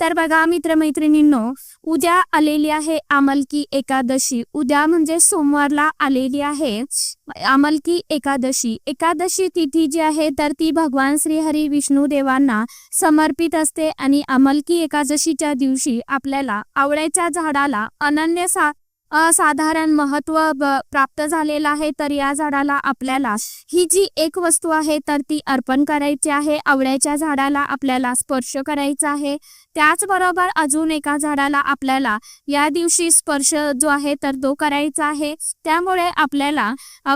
तर बघा मित्रमैत्रिणींनो उद्या आलेली आहे आमलकी एकादशी. उद्या म्हणजे सोमवारला आलेली आहे आमलकी एकादशी. एकादशी तिथी जी आहे तर ती भगवान श्री हरी विष्णू देवांना समर्पित असते आणि अमलकी एकादशीच्या दिवशी आपल्याला आवळ्याच्या झाडाला अनन्य सा असाधारण महत्त्व ब- प्राप्त झालेलं आहे तर या झाडाला आपल्याला ही जी एक वस्तू आहे तर ती अर्पण करायची आहे. आवळ्याच्या झाडाला आपल्याला स्पर्श करायचा आहे. त्याचबरोबर अजून एका झाडाला आपल्याला या दिवशी स्पर्श जो आहे तर तो करायचा आहे. त्यामुळे आपल्याला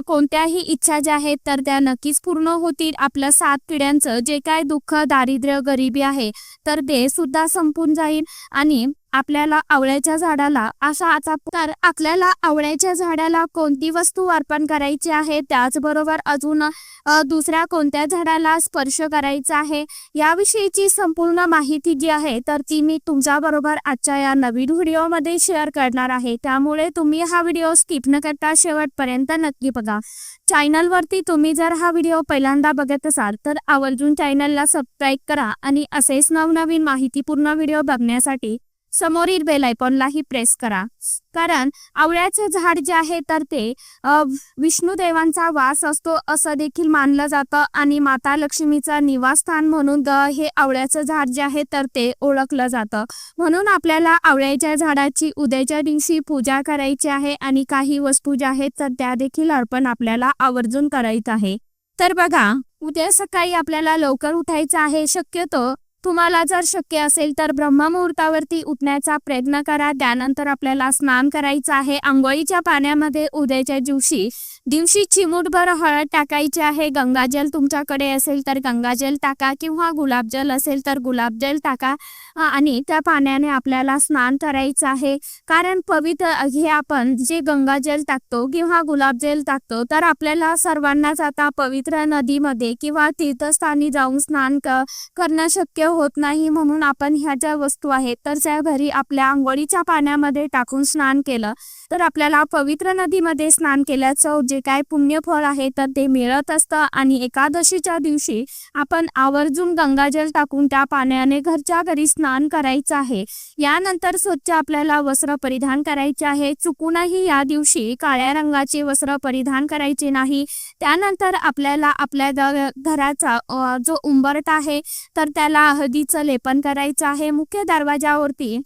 कोणत्याही इच्छा ज्या आहेत तर त्या नक्कीच पूर्ण होतील. आपलं सात पिढ्यांचं जे काय दुःख दारिद्र्य गरिबी आहे तर ते सुद्धा संपून जाईल. आणि आपल्याला आवळ्याच्या झाडाला असा आता तर आपल्याला आवळ्याच्या झाडाला कोणती वस्तू अर्पण करायची आहे? त्याचबरोबर अजून दुसऱ्या कोणत्या झाडाला स्पर्श करायचा आहे? याविषयीची संपूर्ण माहिती जी आहे तर ती मी तुमच्याबरोबर आजच्या या नवीन व्हिडिओमध्ये शेअर करणार आहे. त्यामुळे तुम्ही हा व्हिडिओ स्किप न करता शेवटपर्यंत नक्की बघा. चॅनलवरती तुम्ही जर हा व्हिडिओ पहिल्यांदा बघत असाल तर आवर्जून चॅनलला सबस्क्राईब करा आणि असेच नवनवीन माहितीपूर्ण व्हिडिओ बघण्यासाठी समोरील बेल आयकॉनलाही प्रेस करा. कारण आवळ्याचे झाड जे आहे तर ते विष्णू विष्णुदेवांचा वास असतो असं देखील मानलं जातं. आणि माता लक्ष्मीचं निवासस्थान म्हणून हे आवळ्याचं झाड जे आहे तर ते ओळखलं जातं. म्हणून आपल्याला आवळ्याच्या झाडाची उद्याच्या दिवशी पूजा करायची आहे. आणि काही वस्तू ज्या आहेत तर त्या देखील अर्पण आपल्याला आवर्जून करायचं आहे. तर बघा उद्या सकाळी आपल्याला लवकर उठायचं आहे. शक्यतो तुम्हाला जर शक्य असेल तर ब्रह्ममुहूर्तावरती उठण्याचा प्रयत्न करा. त्यानंतर आपल्याला स्नान करायचं आहे. आंघोळीच्या पाण्यामध्ये उद्याच्या दिवशी दिवशी चिमूटभर हळद टाकायची आहे. गंगाजल तुमच्याकडे असेल तर गंगाजल टाका किंवा गुलाबजल असेल तर गुलाबजल टाका. आणि त्या पाण्याने आपल्याला स्नान करायचं आहे. कारण पवित्र हे आपण जे गंगाजल टाकतो किंवा गुलाबजल टाकतो तर आपल्याला सर्वांनाच आता पवित्र नदीमध्ये किंवा तीर्थस्थानी जाऊन स्नान क करणं शक्य होत नाही म्हणून आपण ह्या ज्या वस्तू आहेत तर त्या घरी आपल्या आंघोळीच्या पाण्यामध्ये टाकून स्नान केलं. तर आपल्याला पवित्र नदीमध्ये स्नान केल्याचं जे काय पुण्यफळ आहे तर ते मिळत असतं. आणि एकादशीच्या दिवशी आपण आवर्जून गंगाजल टाकून त्या पाण्याने घरच्या घरी स्नान करायचं आहे. यानंतर स्वच्छ आपल्याला वस्त्र परिधान करायचे आहे. चुकूनही या दिवशी काळ्या रंगाचे वस्त्र परिधान करायचे नाही. त्यानंतर आपल्याला आपल्या घराचा जो उंबरट आहे तर त्याला हळदीचं लेपन करायचं आहे. मुख्य दरवाजावरती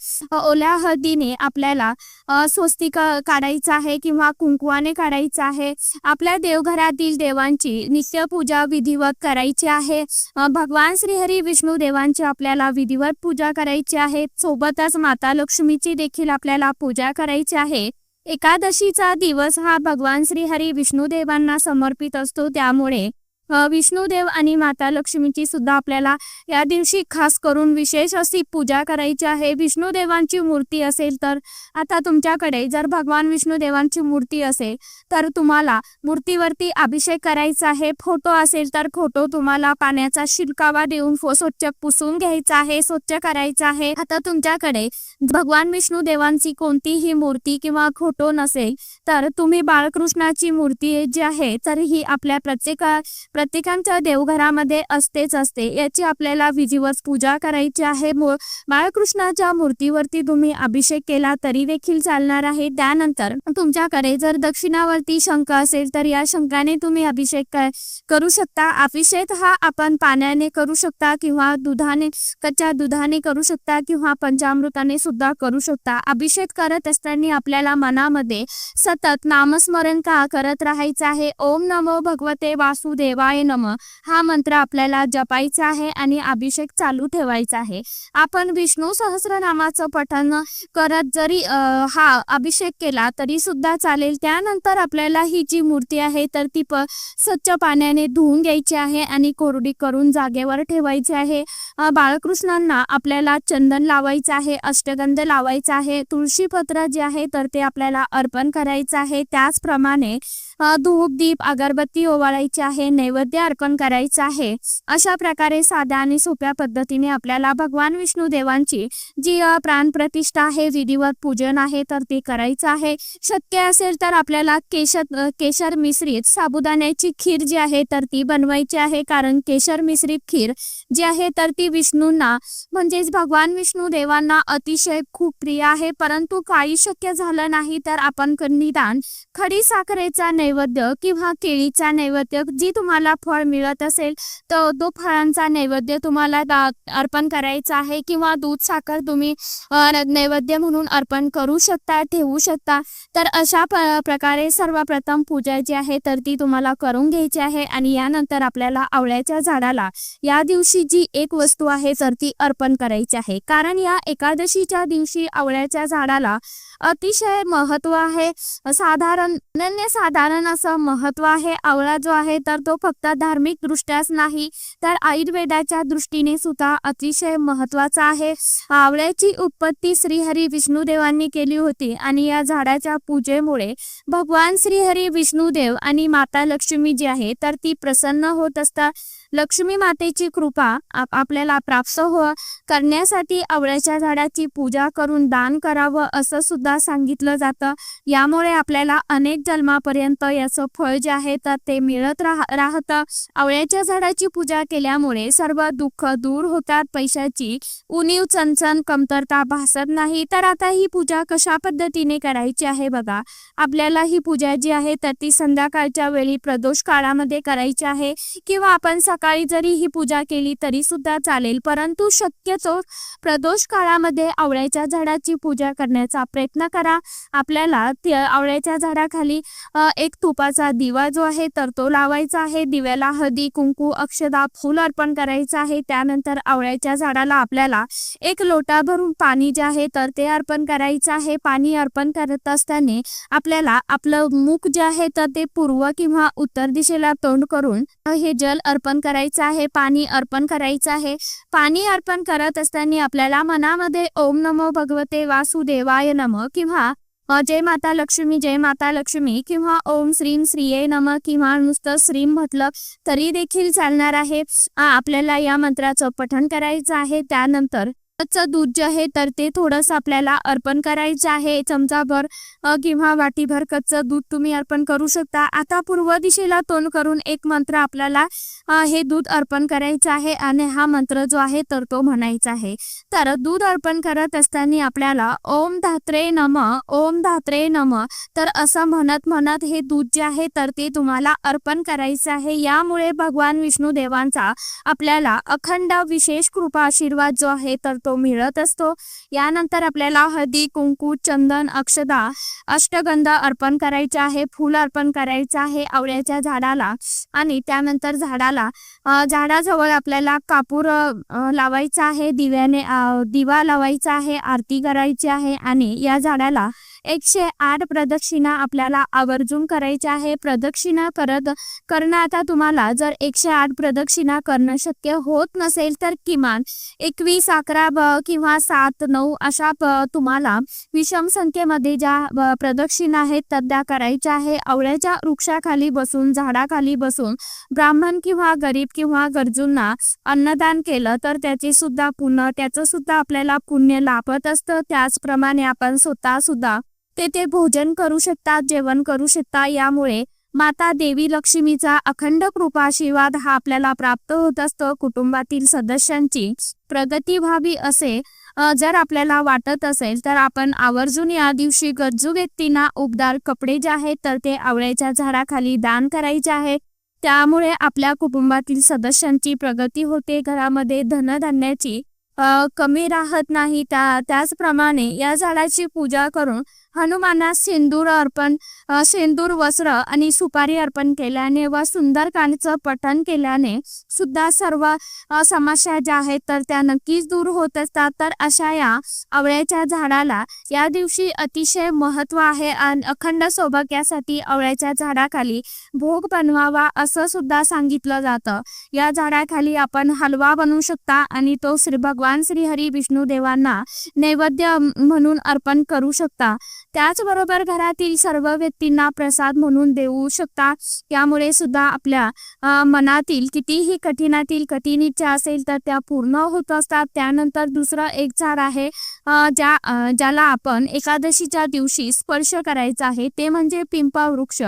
ओल्या हळदीने आपल्याला स्वस्तिका स्वस्तिक काढायचं आहे किंवा कुंकवाने काढायचं आहे आपल्या देवघरातील देवांची नित्यपूजा विधिवत करायची आहे. भगवान श्रीहरी विष्णू देवांची आपल्याला विधिवत पूजा करायची आहे. सोबतच माता लक्ष्मीची देखील आपल्याला पूजा करायची आहे. एकादशीचा दिवस हा भगवान श्रीहरी विष्णू देवांना समर्पित असतो. त्यामुळे विष्णुदेव आणि माता लक्ष्मीची सुद्धा आपल्याला या दिवशी खास करून विशेष अशी पूजा करायची आहे. विष्णुदेवांची मूर्ती असेल तर आता तुमच्याकडे जर भगवान विष्णुदेवांची मूर्ती असेल तर तुम्हाला मूर्तीवरती अभिषेक करायचा आहे. फोटो असेल तर फोटो तुम्हाला पाण्याचा शिलकावा देऊन स्वच्छ पुसून घ्यायचा आहे स्वच्छ करायचा आहे. आता तुमच्याकडे भगवान विष्णुदेवांची कोणतीही मूर्ती किंवा फोटो नसेल तर तुम्ही बाळकृष्णाची मूर्ती जी आहे तर ही आपल्या प्रत्येका प्रत्येकांच्या देवघरामध्ये असतेच असते. याची आपल्याला विधिवत पूजा करायची आहे. बाळकृष्णाच्या मूर्तीवरती तुम्ही अभिषेक केला तरी देखील चालणार आहे. त्यानंतर तुमच्याकडे जर दक्षिणावरती शंख असेल तर या शंखाने तुम्ही अभिषेक करू शकता. अभिषेक हा आपण पाण्याने करू शकता किंवा दुधाने कच्च्या दुधाने करू शकता किंवा पंचामृताने सुद्धा करू शकता. अभिषेक करत असताना आपल्याला मनामध्ये सतत नामस्मरण का करत राहायचं आहे? ओम नमो भगवते वासुदेवा शिवाय नम. हा मंत्र आपल्याला जपायचा आहे आणि अभिषेक चालू ठेवायचा आहे. आपण विष्णू सहस्रनामाचं पठण करत जरी हा अभिषेक केला तरी सुद्धा चालेल. त्यानंतर आपल्याला ही जी मूर्ती आहे तर ती प स्वच्छ पाण्याने धुवून घ्यायची आहे आणि कोरडी करून जागेवर ठेवायची आहे. बाळकृष्णांना आपल्याला चंदन लावायचं आहे अष्टगंध लावायचा आहे तुळशीपत्र जे आहे तर ते आपल्याला अर्पण करायचं आहे. त्याचप्रमाणे धूप दीप अगरबत्ती ओवाळायची आहे नैवेद्य अर्पण करायचं आहे. अशा प्रकारे साध्या आणि सोप्या पद्धतीने आपल्याला भगवान विष्णू देवांची जी प्राण प्राणप्रतिष्ठा आहे विधिवत पूजन आहे तर ते करायचं आहे. शक्य असेल तर आपल्याला केशर केशर मिश्रित साबुदाण्याची खीर जी आहे तर ती बनवायची आहे. कारण केशर मिश्रित खीर जी आहे तर ती विष्णूंना म्हणजेच भगवान विष्णू देवांना अतिशय खूप प्रिय आहे. परंतु काही शक्य झालं नाही तर आपण निदान खडी साखरेचा नैवेद्य किंवा केळीचा नैवेद्य जी तुम्हाला फळ मिळत असेल तर तो फळांचा नैवेद्य तुम्हाला अर्पण करायचा आहे किंवा दूध साखर तुम्ही नैवेद्य म्हणून अर्पण करू शकता ठेवू शकता. तर अशा प्रकारे सर्वप्रथम पूजा जी आहे तर ती तुम्हाला करून घ्यायची आहे आणि यानंतर आपल्याला आवळ्याच्या झाडाला या दिवशी जी एक वस्तू आहे तर ती अर्पण करायची आहे. कारण या एकादशीच्या दिवशी आवळ्याच्या झाडाला अतिशय महत्त्व आहे. साधारण अनन्य साधारण असं महत्त्व आहे. आवळा जो आहे तर तो फक्त धार्मिक दृष्ट्याच नाही तर आयुर्वेदाच्या दृष्टीने सुद्धा अतिशय महत्त्वाचा आहे. आवळ्याची उत्पत्ती श्रीहरी विष्णुदेवांनी केली होती आणि या झाडाच्या पूजेमुळे भगवान श्रीहरी विष्णुदेव आणि माता लक्ष्मी जी आहे तर ती प्रसन्न होत असतात लक्ष्मी मातेची कृपा आप- आपल्याला प्राप्त हो करण्यासाठी आवळ्याच्या झाडाची पूजा करून दान करावं असं सुद्धा सांगितलं जातं. यामुळे आपल्याला अनेक जन्मापर्यंत याचं फळ जे आहे तर ते मिळत राह राहतं. आवळ्याच्या झाडाची पूजा केल्यामुळे सर्व दुःख दूर होतात. पैशाची उणीव चणचण कमतरता भासत नाही. तर आता ही पूजा कशा पद्धतीने करायची आहे बघा. आपल्याला ही पूजा जी आहे तर ती संध्याकाळच्या वेळी प्रदोष काळामध्ये करायची आहे. किंवा आपण सकाळी जरी ही पूजा केली तरी सुद्धा चालेल परंतु शक्यतो प्रदोष काळामध्ये आवळ्याच्या झाडाची पूजा करण्याचा प्रयत्न करा. आपल्याला आवळ्याच्या झाडाखाली एक तुपाचा दिवा जो आहे तर तो लावायचा आहे. दिव्याला हळदी कुंकू अक्षदा फूल अर्पण करायचं आहे. त्यानंतर आवळ्याच्या झाडाला आपल्याला एक लोटा भरून पाणी जे आहे तर ते अर्पण करायचं आहे. पाणी अर्पण करत असताना आपल्याला आपलं मुख जे आहे तर ते पूर्व किंवा उत्तर दिशेला तोंड करून हे जल अर्पण करायचं आहे पाणी अर्पण करायचं आहे. पाणी अर्पण करत असताना आपल्याला मनामध्ये ओम नमो भगवते वासुदेवाय नम किंवा जय माता लक्ष्मी जय माता लक्ष्मी किंवा ओम श्रीम श्रीये नम किंवा नुसतं श्रीम म्हटलं तरी देखील चालणार आहे. आपल्याला या मंत्राचं पठण करायचं आहे. त्यानंतर चं दूध जे आहे तर ते थोडंसं आपल्याला अर्पण करायचं आहे. चमचाभर किंवा वाटीभर कच्चं दूध तुम्ही अर्पण करू शकता. आता पूर्व दिशेला तोंड करून एक मंत्र आपल्याला हे दूध अर्पण करायचं आहे आणि हा मंत्र जो आहे तर तो म्हणायचा आहे. तर दूध अर्पण करत असताना आपल्याला ओम धात्रे नम ओम धात्रे नम. तर असं म्हणत म्हणत हे दूध जे आहे तर ते तुम्हाला अर्पण करायचं आहे. यामुळे भगवान विष्णू देवांचा आपल्याला अखंड विशेष कृपा आशीर्वाद जो आहे तर तो मिळत असतो. यानंतर आपल्याला हळदी कुंकू चंदन अक्षदा अष्टगंध अर्पण करायचे आहे. फूल अर्पण करायचं आहे आवळ्याच्या झाडाला आणि त्यानंतर झाडाला झाडाजवळ आपल्याला कापूर लावायचा आहे. दिव्याने दिवा लावायचा आहे. आरती करायची आहे आणि या झाडाला एकशे आठ प्रदक्षिणा आपल्याला आवर्जून करायच्या आहे. प्रदक्षिणा करत करणं आता तुम्हाला जर एकशे आठ प्रदक्षिणा करणं शक्य होत नसेल तर किमान एकवीस अकरा किंवा सात नऊ अशा तुम्हाला विषम संख्येमध्ये ज्या प्रदक्षिणा आहेत त्या करायच्या आहे. आवळ्याच्या वृक्षाखाली बसून झाडाखाली बसून ब्राह्मण किंवा गरीब किंवा गरजूंना अन्नदान केलं तर त्याचे सुद्धा पुन्हा त्याचं सुद्धा आपल्याला पुण्य लाभत असतं. त्याचप्रमाणे आपण स्वतः सुद्धा तेथे भोजन करू शकता जेवण करू शकता यामुळे माता देवी लक्ष्मीचा अखंड कृपाशीर्वाद हा आपल्याला प्राप्त होत असतो. कुटुंबातील सदस्यांची प्रगती व्हावी असे जर आपल्याला वाटत असेल तर आपण आवर्जून या दिवशी गरजू व्यक्तींना उबदार कपडे जे आहेत तर ते आवळ्याच्या झाडाखाली दान करायचे आहे. त्यामुळे आपल्या कुटुंबातील सदस्यांची प्रगती होते. घरामध्ये धनधान्याची कमी राहत नाही. त्या त्याचप्रमाणे या झाडाची पूजा करून हनुमानास सिंदूर अर्पण सिंदूर वस्त्र आणि सुपारी अर्पण केल्याने व सुंदरकांडचं पठन केल्याने सुद्धा सर्व समस्या ज्या आहेत तर त्या नक्कीच दूर होत असतात. तर अशा या आवळ्याच्या झाडाला या दिवशी अतिशय महत्त्व आहे आणि अखंड यासाठी आवळ्याच्या झाडाखाली भोग बनवावा असं सुद्धा सांगितलं जातं. या झाडाखाली आपण हलवा बनवू शकता आणि तो श्री भगवान भगवान श्रीहरी विष्णू देवांना नैवेद्य म्हणून अर्पण करू शकता. त्याचबरोबर घरातील सर्व व्यक्तींना प्रसाद म्हणून देऊ शकता. यामुळे सुद्धा आपल्या मनातील कितीही कठीणातील कठीण इच्छा असेल तर त्या पूर्ण होत असतात. त्यानंतर दुसरं एक झाड आहे ज्या ज्याला आपण एकादशीच्या दिवशी स्पर्श करायचा आहे. ते म्हणजे पिंपळ वृक्ष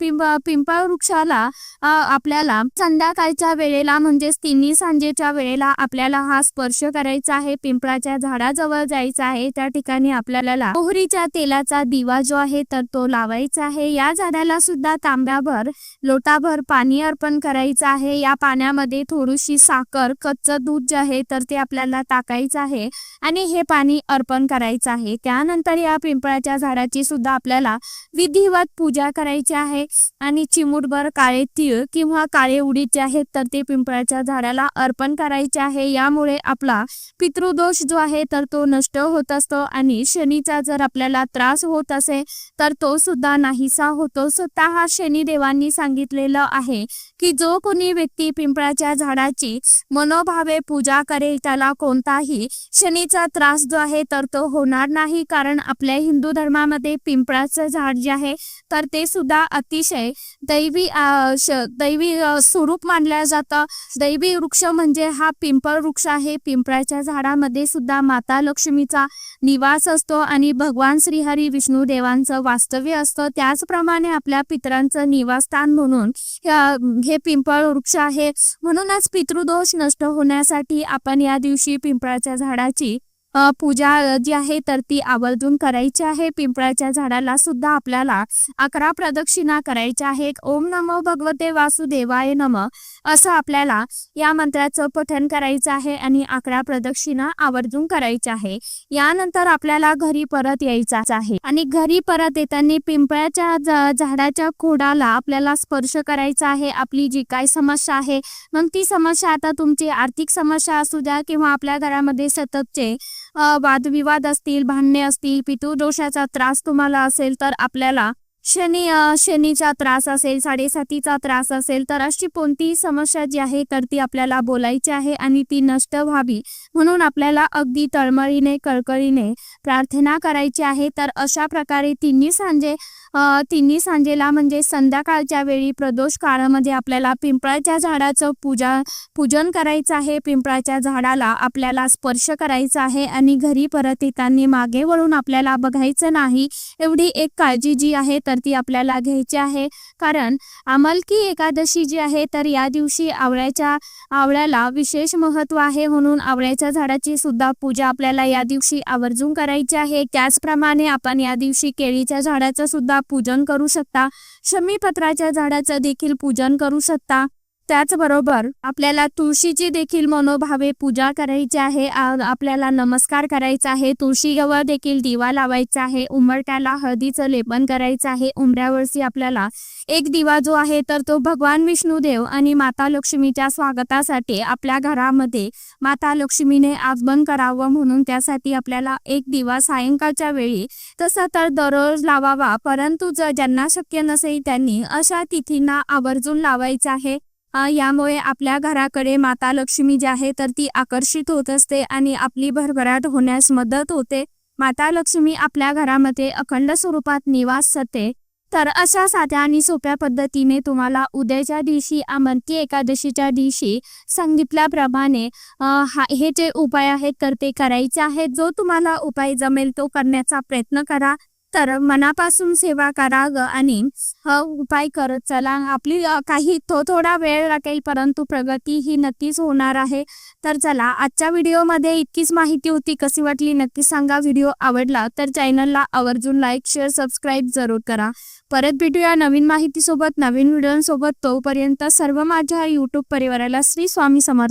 पिंप पिंपळ वृक्षाला आपल्याला संध्याकाळच्या वेळेला म्हणजेच तिन्ही सांजेच्या वेळेला आपल्याला हा स्पर्श करायचा आहे. पिंपळाच्या झाडाजवळ जायचं आहे. त्या ठिकाणी आपल्याला मोहरीच्या तेलाचा दिवा जो आहे तर तो लावायचा आहे. या झाडाला सुद्धा तांब्याभर लोटाभर पाणी अर्पण करायचं आहे. या पाण्यामध्ये थोडीशी साखर कच्चं दूध जे आहे तर ते आपल्याला टाकायचं आहे आणि हे पाणी अर्पण करायचं आहे. त्यानंतर या पिंपळाच्या झाडाची सुद्धा आपल्याला विधिवत पूजा करायची आहे. आणि चिमूटभर काळे तीळ किंवा काळे उडीचे जे आहेत तर ते पिंपळाच्या झाडाला अर्पण करायचे आहे. यामुळे आपला पितृदोष जो आहे तर तो नष्ट होत असतो आणि शनीचा जर आपल्याला त्रास होत असेल तर तो सुद्धा नाहीसा होतो. स्वतः हा सांगितलेलं आहे. की जो कोणी व्यक्ती पिंपळाच्या झाडाची मनोभावे पूजा करेल त्याला कोणताही शनीचा त्रास जो आहे तर तो होणार नाही. कारण आपल्या हिंदू धर्मामध्ये पिंपळाचं झाड जे आहे तर ते सुद्धा अतिशय दैवी दैवी स्वरूप मानलं जातं. दैवी वृक्ष म्हणजे हा पिंपळ वृक्ष आहे. पिंपळाच्या झाडामध्ये सुद्धा माता लक्ष्मीचा निवास असतो आणि भगवान श्रीहरी विष्णू देवांचं वास्तव्य असतं. त्याचप्रमाणे आपल्या पितरांचं निवासस्थान म्हणून हे पिंपळ वृक्ष आहे. म्हणूनच पितृदोष नष्ट होण्यासाठी आपण या दिवशी पिंपळाच्या झाडाची पूजा जी आहे तर ती आवर्जून करायची आहे. पिंपळाच्या झाडाला सुद्धा आपल्याला अकरा प्रदक्षिणा करायच्या आहेत. ओम नमो भगवते वासुदेवाय नम. असं आपल्याला या मंत्राचं पठण करायचं आहे आणि अकरा प्रदक्षिणा आवर्जून करायच्या आहे. यानंतर आपल्याला घरी परत यायचं आहे. आणि घरी परत येताना पिंपळाच्या झाडाच्या खोडाला आपल्याला स्पर्श करायचा आहे. आपली जी काय समस्या आहे मग ती समस्या आता तुमची आर्थिक समस्या असू द्या किंवा आपल्या घरामध्ये सततचे वादविवाद असतील भांडणे असतील पितृदोषाचा त्रास तुम्हाला असेल तर आपल्याला शनी शनीचा त्रास असेल साडेसातीचा त्रास असेल तर अशी कोणतीही समस्या जी आहे तर ती आपल्याला बोलायची आहे आणि ती नष्ट व्हावी. म्हणून आपल्याला अगदी तळमळीने कळकळीने प्रार्थना करायची आहे. तर अशा प्रकारे तिन्ही सांजे तिन्ही सांजेला म्हणजे संध्याकाळच्या वेळी प्रदोष काळामध्ये आपल्याला पिंपळाच्या झाडाचं पूजा पूजन करायचं आहे. पिंपळाच्या झाडाला आपल्याला स्पर्श करायचा आहे आणि घरी परत येताना मागे वळून आपल्याला बघायचं नाही. एवढी एक काळजी जी आहे तर ती आपल्याला घ्यायची आहे. कारण अमलकी एकादशी जी आहे तर या दिवशी आवळ्याच्या आवळ्याला विशेष महत्त्व आहे. म्हणून आवळ्याच्या झाडाची सुद्धा पूजा आपल्याला या दिवशी आवर्जून करायची आहे. त्याचप्रमाणे आपण या दिवशी केळीच्या झाडाचं सुद्धा पूजन करू शकता. शमीपत्राच्या झाडाचं देखील पूजन करू शकता. त्याचबरोबर आपल्याला तुळशीची देखील मनोभावे पूजा करायची आहे आपल्याला नमस्कार करायचा आहे तुळशीवर देखील दिवा लावायचा आहे उंबरट्याला हळदीचं लेपन करायचं आहे उंबऱ्यावरती आपल्याला एक दिवा जो आहे तर तो भगवान विष्णुदेव आणि माता लक्ष्मीच्या स्वागतासाठी आपल्या घरामध्ये माता लक्ष्मीने आगमन करावं म्हणून त्यासाठी आपल्याला एक दिवा सायंकाळच्या वेळी तसं तर दररोज लावावा परंतु जर ज्यांना शक्य नसेल त्यांनी अशा तिथींना आवर्जून लावायचं आहे. यामुळे आपल्या घराकडे माता लक्ष्मी जी आहे तर ती आकर्षित होत असते आणि आपली भरभराट होण्यास मदत होते. माता लक्ष्मी आपल्या घरामध्ये अखंड स्वरूपात निवास करते तर अशा साध्या आणि सोप्या पद्धतीने तुम्हाला उद्याच्या दिवशी आमंती एकादशीच्या दिवशी सांगितल्याप्रमाणे हा हे जे उपाय आहेत तर ते करायचे आहेत. जो तुम्हाला उपाय जमेल तो करण्याचा प्रयत्न करा. तर मनापासून सेवा करा ग आणि हा उपाय करत चला. आपली काही थो थोडा वेळ लागेल परंतु प्रगती ही नक्कीच होणार आहे. तर चला आजच्या व्हिडिओमध्ये इतकीच माहिती होती. कशी वाटली नक्की सांगा. व्हिडिओ आवडला तर चॅनलला आवर्जून लाईक शेअर सबस्क्राईब जरूर करा. परत भेटूया नवीन माहितीसोबत नवीन व्हिडिओसोबत. तोपर्यंत सर्व माझ्या यूट्यूब परिवाराला श्री स्वामी समर्थ.